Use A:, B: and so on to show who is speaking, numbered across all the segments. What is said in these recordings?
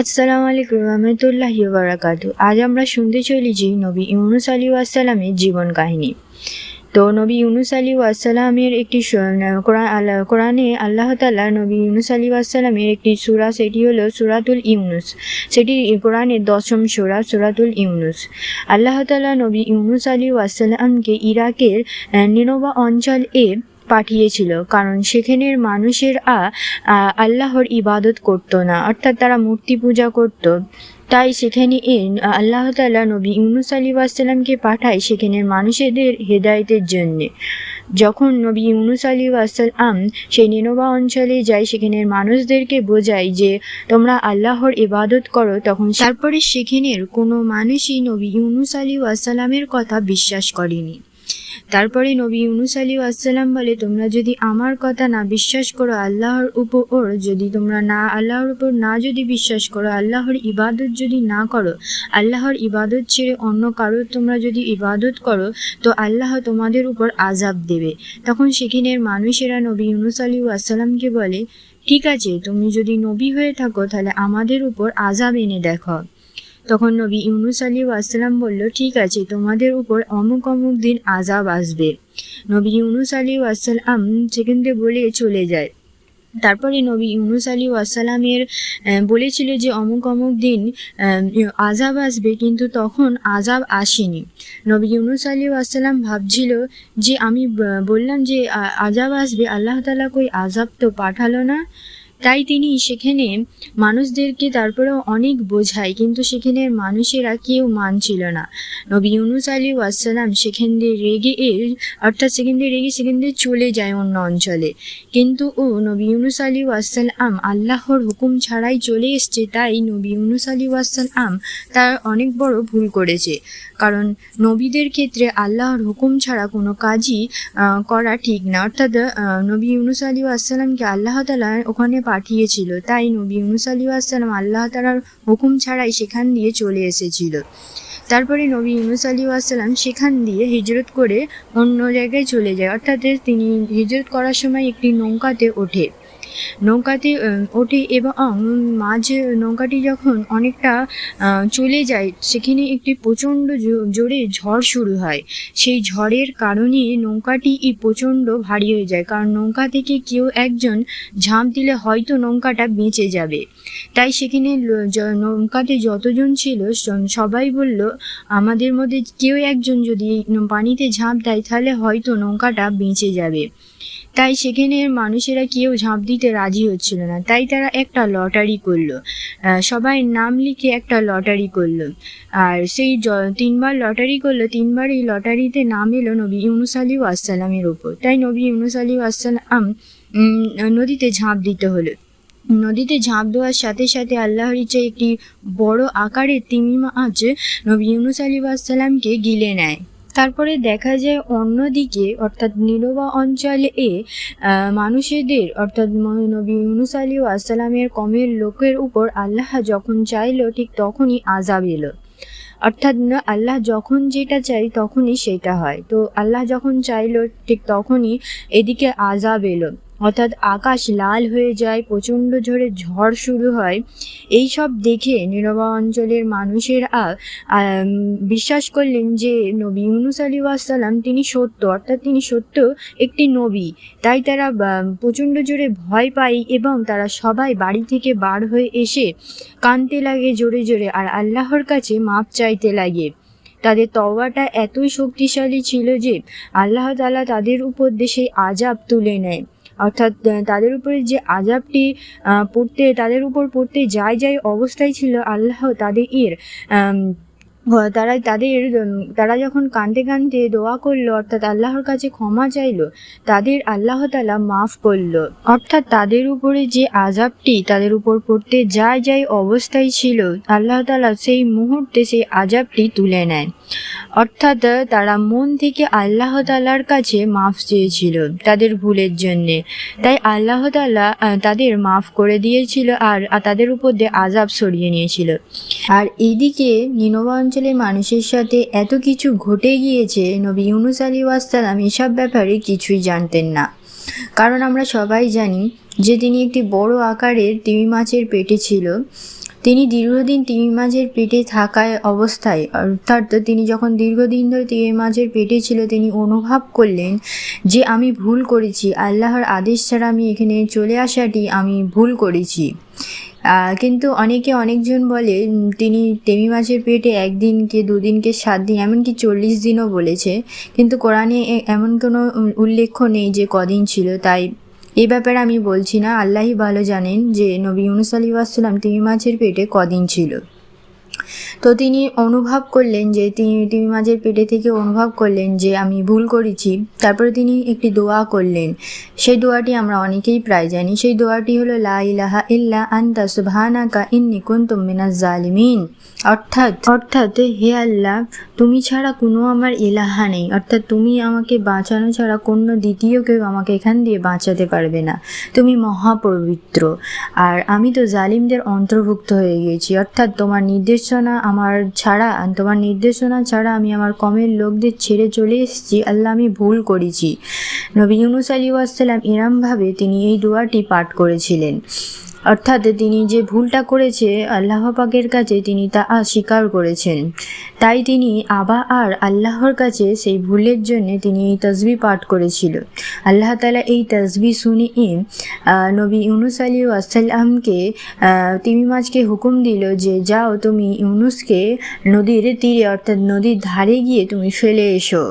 A: আসসালামু আলাইকুম রহমতুল্লাহি বারাকাতু আজ আমরা শুনতে চলেছি নবী ইউনুস আলী আসসালামের জীবন কাহিনী। তো নবী ইউনুস আলী আসসালামের একটি কোরআনে আল্লাহ তাল্লাহ নবী ইউনুস আলী আসসালামের একটি সুরা, সেটি হলো সুরাতুল ইউনুস। সেটি কোরআনের দশম সুরা, সুরাতুল ইউনুস। আল্লাহ তাল্লাহ নবী ইউনুস আলী আসসালামকে ইরাকের নিনোবা অঞ্চল এ পাঠিয়েছিল কারণ সেখানের মানুষের, আ, আল্লাহর ইবাদত করতো না, অর্থাৎ তারা মূর্তি পূজা করত। তাই সেখানে আল্লাহ তাআলা নবী ইউনুস আলী আসসালামকে পাঠায় সেখানের মানুষেদের হেদায়েতের জন্যে। যখন নবী ইউনুস আলী আসসালাম সেই নিনোবা অঞ্চলে যায়, সেখানের মানুষদেরকে বোঝায় যে তোমরা আল্লাহর ইবাদত করো, তখন তারপরে সেখানের কোনো মানুষই নবী ইউনুস আলী আসসালামের কথা বিশ্বাস করেনি। তারপরে নবী ইউনুস আলী আসসালাম বলে, তোমরা যদি আমার কথা না বিশ্বাস করো আল্লাহর উপর, যদি তোমরা না, আল্লাহর উপর না যদি বিশ্বাস করো, আল্লাহর ইবাদত যদি না করো, আল্লাহর ইবাদত ছেড়ে অন্য কারোর তোমরা যদি ইবাদত করো, তো আল্লাহ তোমাদের উপর আজাব দেবে। তখন সেখানের মানুষেরা নবী ইউনুস আলী আসসালামকে বলে, ঠিক আছে, তুমি যদি নবী হয়ে থাকো, তাহলে আমাদের উপর আজাব এনে দেখো। তখন নবী ইউনুস আলী আসসালাম বলল ঠিক আছে তোমাদের উপর অমুক অমুক দিন আজাব আসবে। নবী ইউনুস আলী আসসালাম সেখান থেকে বলে চলে যায়। তারপরে নবী ইউনুস আলী আসসালামের আহ, বলেছিল যে অমুক অমুক দিন আজাব আসবে কিন্তু তখন আজাব আসেনি। নবী ইউনুস আলী আসসালাম ভাবছিল যে আমি বললাম যে আজাব আসবে আল্লাহ তালা কই আজাব তো পাঠালো না? তাই তিনি সেখানে মানুষদেরকে তারপরেও অনেক বোঝায়, কিন্তু সেখানের মানুষেরা কেউ মানছিল না। নবী ইউনুস আলী ওয়াসালাম সেখান দিয়ে রেগে এর অর্থাৎ সেখান দিয়ে রেগে সেখান দিয়ে চলে যায় অন্য অঞ্চলে। কিন্তু ও নবী ইউনুস আলী ওয়াসালাম আল্লাহর হুকুম ছাড়াই চলে এসছে, তাই নবী ইউনুস আলী ওয়াসালাম তার অনেক বড় ভুল করেছে। কারণ নবীদের ক্ষেত্রে আল্লাহর হুকুম ছাড়া কোনো কাজই করা ঠিক না। অর্থাৎ নবী ইউনুস আলী আসসালামকে আল্লাহ তালা ওখানে পাঠিয়েছিল। তাই নবী ইউনুস আলী আসসালাম আল্লাহ তালার হুকুম ছাড়াই সেখান দিয়ে চলে এসেছিল। তারপরে নবী ইউনুস আলী আসসালাম সেখান দিয়ে হিজরত করে অন্য জায়গায় চলে যায়। অর্থাৎ তিনি হিজরত করার সময় একটি নৌকাতে ওঠে। নৌকাতে ওঠে এবং মাঝ নৌকাটি যখন অনেকটা চলে যায়, সেখানে একটি প্রচণ্ড জোরে ঝড় শুরু হয়। সেই ঝড়ের কারণে নৌকাটি প্রচণ্ড ভারী হয়ে যায়, কারণ নৌকা থেকে কেউ একজন ঝাঁপ দিলে হয়তো নৌকাটা বেঁচে যাবে। তাই সেখানে নৌকাতে যতজন ছিল সবাই বলল, আমাদের মধ্যে কেউ একজন যদি পানিতে ঝাঁপ দেয়, তাহলে হয়তো নৌকাটা বেঁচে যাবে। তাই সেখানের মানুষেরা কেউ ঝাঁপ দিতে রাজি হচ্ছিল না। তাই তারা একটা লটারি করল। সবাই নাম লিখে একটা লটারি করল। আর সেই তিনবার লটারি করল, তিনবার এই লটারিতে নাম এলো নবী ইউনুস আলী আসসালামের ওপর। তাই নবী ইউনুস আলী আসসালাম নদীতে ঝাঁপ দিতে হলো। নদীতে ঝাঁপ দেওয়ার সাথে সাথে আল্লাহর ইচ্ছায় একটি বড় আকারের তিমি মাছ নবী ইউনুস আলী আসসালামকে গিলে নেয়। তারপরে দেখা যায় অন্যদিকে, অর্থাৎ নীরবা অঞ্চলে, এ মানুষেদের, অর্থাৎ নবী ইউনুস আলী আসসালামের কমের লোকের উপর আল্লাহ যখন চাইল, ঠিক তখনই আজাব এলো। অর্থাৎ না, আল্লাহ যখন যেটা চাই তখনই সেটা হয়। তো আল্লাহ যখন চাইল, ঠিক তখনই এদিকে আজাব এলো। অর্থাৎ আকাশ লাল হয়ে যায়, প্রচণ্ড জোরে ঝড় শুরু হয়। এই সব দেখে নীরবা অঞ্চলের মানুষেরা বিশ্বাস করলেন যে নবী ইউনুস আলী আসসালাম তিনি সত্য, অর্থাৎ তিনি সত্য একটি নবী। তাই তারা প্রচণ্ড জোরে ভয় পায় এবং তারা সবাই বাড়ি থেকে বার হয়ে এসে কাঁদতে লাগে জোরে জোরে আর আল্লাহর কাছে মাপ চাইতে লাগে। তাদের তওয়াটা এতই শক্তিশালী ছিল যে আল্লাহ তালা তাদের উপর দেশে আজাব তুলে নেয়। অর্থাৎ তাদের উপরে যে আজাবটি পড়তে, তাদের উপর পড়তে যাই যাই অবস্থায় ছিল আল্লাহ তাদের এর তারা তাদের তারা যখন কাঁদতে কাঁদতে দোয়া করল, অর্থাৎ আল্লাহর কাছে ক্ষমা চাইলো, তাদের আল্লাহ তালা মাফ করল। অর্থাৎ তাদের উপরে যে আজাবটি তাদের উপর পড়তে যায় যাই অবস্থায় ছিল, আল্লাহ তালা সেই মুহূর্তে সেই আজাবটি তুলে নেয়। অর্থাৎ তারা মন থেকে আল্লাহ তালার কাছে মাফ চেয়েছিল তাদের ভুলের জন্যে। তাই আল্লাহ তালা তাদের মাফ করে দিয়েছিল আর তাদের উপর দিয়ে আজাব সরিয়ে নিয়েছিল। আর এইদিকে নিনোবা অঞ্চলের মানুষের সাথে এত কিছু ঘটে গিয়েছে, নবী ইউনুস আলী ওয়াসালাম এসব ব্যাপারে কিছুই জানতেন না। কারণ আমরা সবাই জানি যে তিনি একটি বড় আকারের তিমি মাছের পেটে ছিল। তিনি দীর্ঘদিন তিমি মাঝের পেটে থাকায় অবস্থায় অর্থাৎ তিনি যখন দীর্ঘদিন ধরে তিমি মাঝের পেটে ছিল, তিনি অনুভব করলেন যে আমি ভুল করেছি। আল্লাহর আদেশ ছাড়া আমি এখানে চলে আসাটি আমি ভুল করেছি। কিন্তু অনেকে অনেকজন বলে তিনি তেমি মাছের পেটে একদিনকে দুদিনকে সাত দিন, এমনকি চল্লিশ দিনও বলেছে। কিন্তু কোরআনে এমন কোনো উল্লেখ নেই যে কদিন ছিল। তাই এই ব্যাপারে আমি বলছি না, আল্লাহই ভালো জানেন যে নবী ইউনুস আলী আসসালাম তিমি মাছের পেটে কদিন ছিল। তো তিনি অনুভব করলেন যে, তিনি তিমি মাঝের পেটে থেকে অনুভব করলেন যে, আমি ভুল করেছি। তারপরে তিনি একটি দোয়া করলেন। সেই দোয়াটি আমরা অনেকেই প্রায় জানি। সেই দোয়াটি হলো, লা ইলাহা ইল্লা আন্তা সুবহানাকা ইন্নী কুনতুম মিনাজ জালিমিন। অর্থাৎ অর্থাৎ, হে আল্লাহ, তুমি ছাড়া কোনো আমার ইলাহা নেই। অর্থাৎ, তুমি আমাকে বাঁচানো ছাড়া কোনো দ্বিতীয় কেউ আমাকে এখান দিয়ে বাঁচাতে পারবে না। তুমি মহাপবিত্র। আর আমি তো জালিমদের অন্তর্ভুক্ত হয়ে গিয়েছি। অর্থাৎ, তোমার নির্দেশনা আমার ছাড়া, তোমার নির্দেশনা ছাড়া আমি আমার কমের লোকদের ছেড়ে চলে এসেছি। আল্লাহ, আমি ভুল করেছি। নবী ইউনুস আলী ওয়াসাল্লাম এরমভাবে তিনি এই দোয়াটি পাঠ করেছিলেন। অর্থাৎ তিনি যে ভুলটা করেছে আল্লাহ পাকের কাছে তিনি তা স্বীকার করেছেন। তাই তিনি আবা আর আল্লাহর কাছে সেই ভুলের জন্য তিনি এই তসবি পাঠ করেছিল। আল্লাহ তালা এই তসবি আহ, নবী ইউনুস আলী আসসালামকে তিমি মাছকে হুকুম দিল যে যাও তুমি ইউনুসকে নদীর তীরে অর্থাৎ নদীর ধারে গিয়ে তুমি ফেলে এসো।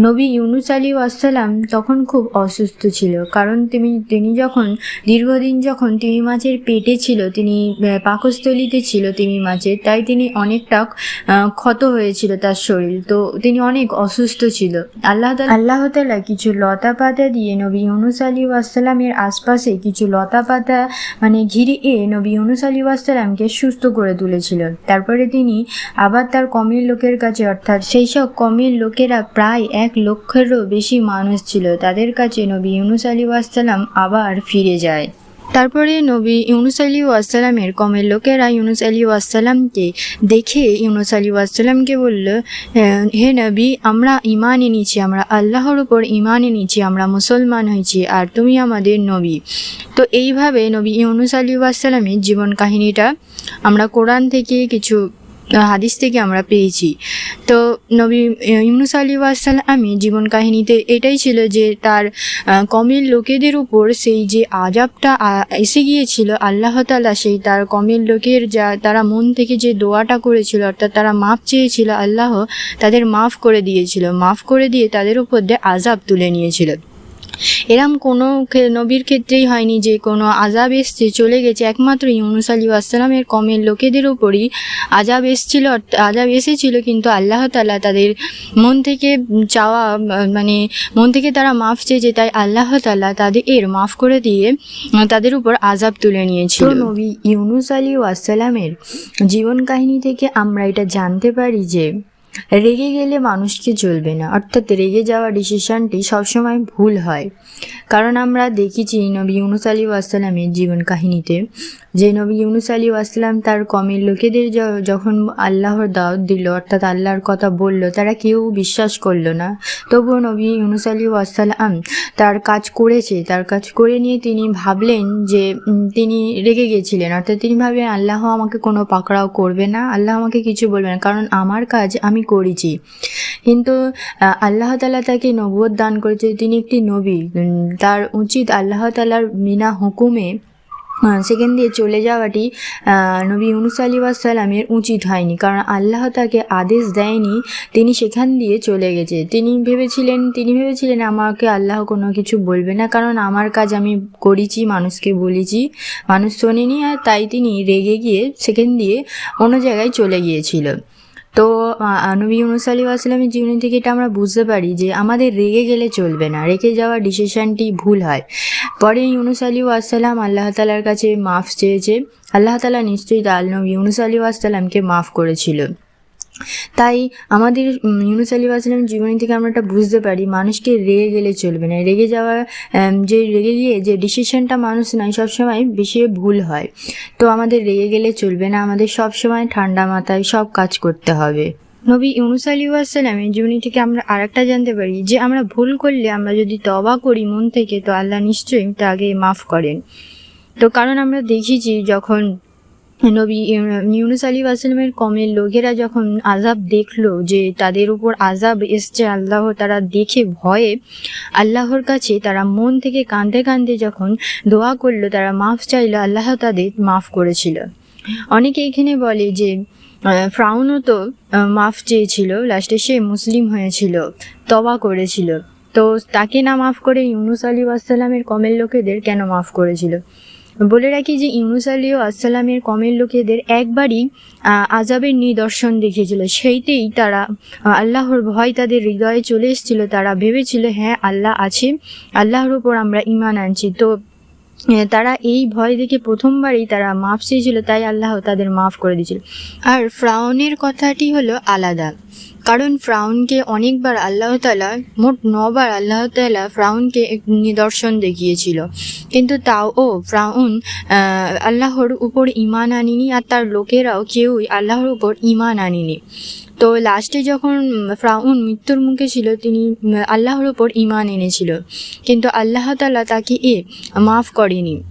A: নবী ইউনুস আলী আসসালাম তখন খুব অসুস্থ ছিল। কারণ তিনি তিনি যখন, দীর্ঘদিন যখন তিমি মাছের পেটে ছিল, তিনি পাকস্থলিতে ছিল তিমি মাছের, তাই তিনি অনেকটা ক্ষত হয়েছিল তার শরীর। তো তিনি অনেক অসুস্থ ছিল। আল্লাহ আল্লাহ তালা কিছু লতা পাতা দিয়ে নবী ইউনুস আলী আসসালামের আশপাশে কিছু লতা পাতা মানে ঘিরিয়ে নবী ইউনুস আলী আসসালামকে সুস্থ করে তুলেছিল। তারপরে তিনি আবার তার কমের লোকের কাছে, অর্থাৎ সেই সব কমের লোকেরা প্রায় এক লক্ষেরও বেশি মানুষ ছিল। তাদের কাছে নবী ইউনুস আলী আসসালাম আবার ফিরে যায়। তারপরে নবী ইউনুস আলী ওয়াসালামের কমের লোকেরা ইউনুস আলী ওয়াসালামকে দেখে ইউনুস আলী ওয়াসালামকে বলল হে নবী, আমরা ইমান এনেছি, আমরা আল্লাহর উপর ইমান এনেছি, আমরা মুসলমান হয়েছি, আর তুমি আমাদের নবী। তো এইভাবে নবী ইউনুস আলী ওয়াসালামের জীবন কাহিনীটা আমরা কোরআন থেকে কিছু হাদিস থেকে আমরা পেয়েছি। তো নবী ইউনুস আলী ওয়াসাল আমি জীবন কাহিনীতে এটাই ছিল যে তার কমের লোকেদের উপর সেই যে আজাবটা এসে গিয়েছিল, আল্লাহ তালা সেই তার কমের লোকের যা, তারা মন থেকে যে দোয়াটা করেছিল, অর্থাৎ তারা মাফ চেয়েছিল, আল্লাহ তাদের মাফ করে দিয়েছিল। মাফ করে দিয়ে তাদের উপর দিয়ে আজাব তুলে নিয়েছিল। এরম কোনো নবীর ক্ষেত্রেই হয়নি যে কোনো আজাব এসছে, চলে গেছে। একমাত্র ইউনুস আলী আসসালামের কমের লোকেদের উপরই আজাব এসছিল আজাব এসেছিল, কিন্তু আল্লাহ তালা তাদের মন থেকে চাওয়া মানে মন থেকে তারা মাফ চেয়েছে তাই আল্লাহ তালা তাদের এর মাফ করে দিয়ে তাদের উপর আজাব তুলে নিয়েছিল। নবী ইউনুস আলী আসসালামের জীবন কাহিনী থেকে আমরা এটা জানতে পারি যে রেগে গেলে মানুষকে চলবে না। অর্থাৎ রেগে যাওয়া ডিসিশনটি সবসময় ভুল হয়। কারণ আমরা দেখেছি নবী ইউনুস আলী আসসালামের জীবন কাহিনীতে যে নবী ইউনুস আলী আসসালাম তার কমের লোকেদের যখন আল্লাহর দাওয়াত দিল, অর্থাৎ আল্লাহর কথা বলল, তারা কেউ বিশ্বাস করল না। তবুও নবী ইউনুস আলী আসসালাম তার কাজ করেছে। তার কাজ করে নিয়ে তিনি ভাবলেন যে তিনি রেগে গেছিলেন। অর্থাৎ তিনি ভাবলেন, আল্লাহ আমাকে কোনো পাকড়াও করবে না। আল্লাহ আমাকে কিছু বলবে না। কারণ আমার কাজ আমি করেছি। কিন্তু আল্লাহ তালা তাকে নবুয়ত দান করেছে। তিনি একটি নবী। তার উচিত আল্লাহ তালার বিনা হুকুমে সেখান দিয়ে চলে যাওয়াটি নবী ইউনুস আলী সালামের উচিত হয়নি। কারণ আল্লাহ তাকে আদেশ দেয়নি, তিনি সেখান দিয়ে চলে গেছে। তিনি ভেবেছিলেন তিনি ভেবেছিলেন, আমাকে আল্লাহ কোনো কিছু বলবে না, কারণ আমার কাজ আমি করেছি, মানুষকে বলেছি, মানুষ শোনেনি। আর তাই তিনি রেগে গিয়ে সেখান দিয়ে অন্য জায়গায় চলে গিয়েছিল। তো নবী ইউনুস আলী আসলামের জীবনী থেকে এটা আমরা বুঝতে পারি যে আমাদের রেগে গেলে চলবে না, রেগে যাওয়ার ডিসিশনটি ভুল হয়। পরে ইউনুস আলী আসসালাম আল্লাহ তালার কাছে মাফ চেয়েছে। আল্লাহ তালা নিশ্চয়ই নবী ইউনুস আলী আসসালামকে মাফ করেছিল। তাই আমাদের ইউনুস আলী আসলামের জীবনী থেকে আমরা এটা বুঝতে পারি, মানুষকে রেগে গেলে চলবে না। রেগে যাওয়া যে রেগে গিয়ে যে ডিসিশনটা মানুষ নেয় সবসময় বেশি ভুল হয়। তো আমাদের রেগে গেলে চলবে না, আমাদের সবসময় ঠান্ডা মাথায় সব কাজ করতে হবে। নবী ইউনুস আলী আসসালামের জীবনী থেকে আমরা আরেকটা জানতে পারি, যে আমরা ভুল করলে আমরা যদি তবা করি মন থেকে, তো আল্লাহ নিশ্চয়ই তাকে মাফ করেন। তো কারণ আমরা দেখেছি যখন নবী ইউনুস আলী আসলামের কমের লোকেরা যখন আজাব দেখল যে তাদের উপর আজাব এসছে, আল্লাহ তারা দেখে ভয়ে আল্লাহর কাছে তারা মন থেকে কাঁদতে কাঁদতে যখন দোয়া করল, তারা মাফ চাইলো, আল্লাহ তাদের মাফ করেছিল। অনেকে এখানে বলে যে ফ্রাউনও তো মাফ চেয়েছিল, লাস্টে সে মুসলিম হয়েছিল তবা করেছিল। তো তাকে না মাফ করে ইউনুস আলী আসসালামের কমের লোকেদের কেন মাফ করেছিল? বলে রাখি যে ইউনুস আলী আসসালামের কমের লোকেদের একবারই আজাবের নিদর্শন দেখিয়েছিল। সেইতেই তারা আল্লাহর ভয় তাদের হৃদয়ে চলে এসেছিল। তারা ভেবেছিল হ্যাঁ আল্লাহ আছে। আল্লাহর উপর আমরা ইমান আনছি। তো তারা এই ভয় দেখে প্রথমবারই তারা মাফ চেয়েছিল, তাই আল্লাহ তাদের মাফ করে দিয়েছিল। আর ফ্রাউনের কথাটি হলো আলাদা। কারণ ফ্রাউনকে অনেকবার আল্লাহ তালা মোট নবার আল্লাহ তালা ফ্রাউনকে নিদর্শন দেখিয়েছিল। কিন্তু তাও ও ফ্রাউন আল্লাহর উপর ইমান আনিনি আর তার লোকেরাও কেউই আল্লাহর উপর ইমান আনিনি। তো লাস্টে যখন ফ্রাউন মৃত্যুর মুখে ছিল, তিনি, আল্লাহর ওপর ইমান এনেছিল। কিন্তু আল্লাহ তালা তাকে এ মাফ করেনি।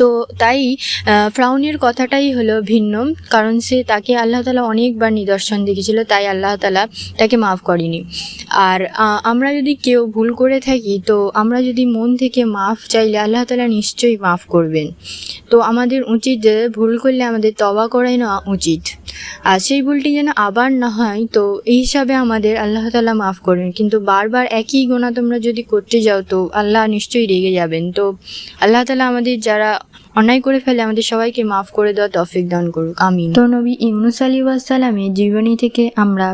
A: তো তাই ফ্রাউনের কথাটাই হলো ভিন্ন, কারণ সে তাকে আল্লাহ তালা অনেকবার নিদর্শন দেখেছিল, তাই আল্লাহ তালা তাকে মাফ করেনি। আর আমরা যদি কেউ ভুল করে থাকি, তো আমরা যদি মন থেকে মাফ চাইলে আল্লাহ তালা নিশ্চয়ই মাফ করবেন। তো আমাদের উচিত ভুল করলে আমাদের তবা করাই নেওয়া উচিত। আর সেই ভুলটি যেন আবার না হয়, তো এই হিসাবে আমাদের আল্লাহ তালা মাফ করবেন। কিন্তু বারবার একই গোনা তোমরা যদি করতে যাও, তো আল্লাহ নিশ্চয়ই রেগে যাবেন। তো আল্লাহ তালা আমাদের যারা অন্যায় করে ফেলে আমাদের সবাইকে মাফ করে দেওয়া তফিক দান করুক। আমি তো নবী ইউনুস আলী ওয়াসালামের জীবনী থেকে আমরা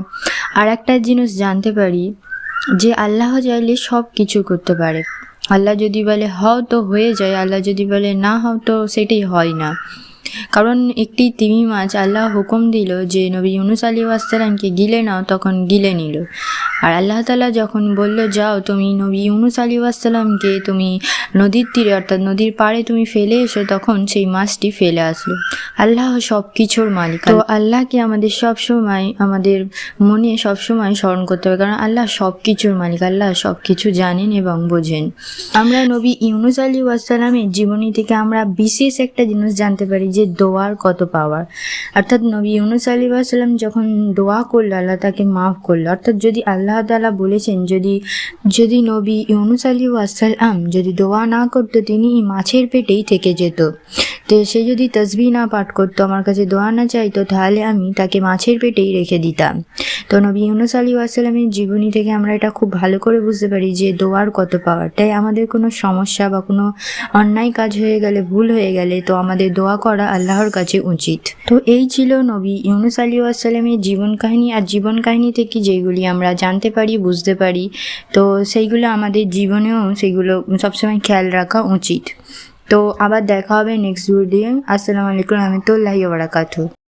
A: আর একটা জিনিস জানতে পারি, যে আল্লাহ চাইলে সব কিছু করতে পারে। আল্লাহ যদি বলে, হও তো হয়ে যায়, আল্লাহ যদি বলে, না হও তো সেটাই হয় না। কারণ একটি তিমি মাছ আল্লাহ হুকুম দিল যে, নবী ইউনুস আলী আসসালামকে গিলে নাও, তখন গিলে নিল। আর আল্লাহ তালা যখন বলল, যাও, তুমি নবী ইউনুস আলী আসসালামকে তুমি নদীর তীরে, অর্থাৎ নদীর পাড়ে তুমি ফেলে এসো, তখন সেই মাছটি ফেলে আসলো। আল্লাহ সব কিছুর মালিক। তো আল্লাহকে আমাদের সব সময়, আমাদের মনে সব সময় স্মরণ করতে হবে, কারণ আল্লাহ সব কিছুর মালিক, আল্লাহ সব কিছু জানেন এবং বোঝেন। আমরা নবী ইউনুস আলী ওয়াসালামের জীবনী থেকে আমরা বিশেষ একটা জিনিস জানতে পারি যে দোয়ার কত পাওয়ার। অর্থাৎ নবী ইউনুস আলী সাল্লাম যখন দোয়া করল, আল্লাহ তাকে মাফ করল। অর্থাৎ যদি আল্লাহ তালা বলেছেন, যদি যদি নবী ইউনুস আলী ওয়াসাল্লাম যদি দোয়া না করতো, তিনি মাছের পেটেই থেকে যেত। তো সে যদি তসবি না পাঠ করতো, আমার কাছে দোয়া না চাইতো, তাহলে আমি তাকে মাছের পেটেই রেখে দিতাম। তো নবী ইউনুস আলী ওয়াসালামের জীবনী থেকে আমরা এটা খুব ভালো করে বুঝতে পারি যে দোয়ার কত পাওয়ার তাই আমাদের কোনো সমস্যা বা কোনো অন্যায় কাজ হয়ে গেলে, ভুল হয়ে গেলে, তো আমাদের দোয়া করা আল্লাহর কাছে উচিত। তো এই ছিল নবী ইউনুস আলী ওয়াসালামের জীবন কাহিনী আর জীবন কাহিনী থেকে যেগুলি আমরা জানতে পারি, বুঝতে পারি। তো সেইগুলো আমাদের জীবনেও সেগুলো সবসময় খেয়াল রাখা উচিত। তো আবার দেখা হবে নেক্সট ভিডিও আসসালামু আলাইকুম রহমতুল্লাহি বারাকাতু